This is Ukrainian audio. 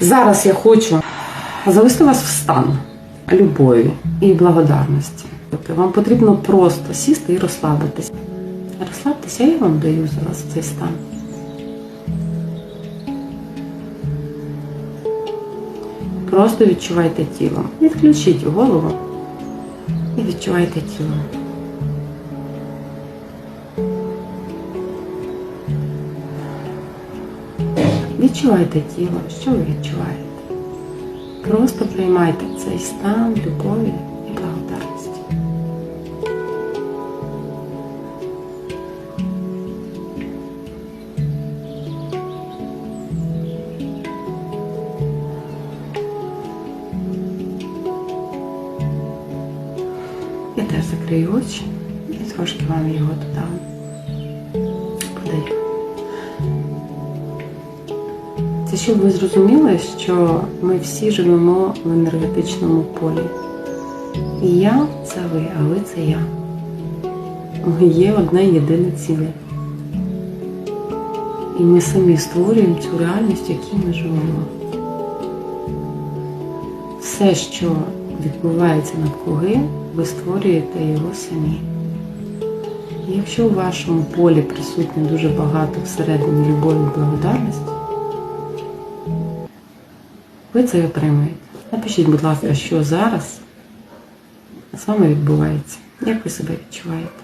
Зараз я хочу завести вас в стан любові і благодарності. Тобто Вам потрібно просто сісти і розслабитись. Розслабтеся, я вам даю зараз цей стан. Просто відчувайте тілом. Відключіть голову і відчувайте тіло. Відчувайте тіло, що ви відчуваєте. Просто приймайте цей стан любові і благодарності. Я теж закрию очі і трошки вам його додам. Це щоб ви зрозуміли, що ми всі живемо в енергетичному полі. І я це ви, а ви це я. Ми є одне єдине ціле. І ми самі створюємо цю реальність, в якій ми живемо. Все, що відбувається навкруги, ви створюєте його самі. І якщо у вашому полі присутнє дуже багато всередині любові і благодарності, ви це отримаєте. Напишіть, будь ласка, що зараз з вами відбувається, як ви себе відчуваєте.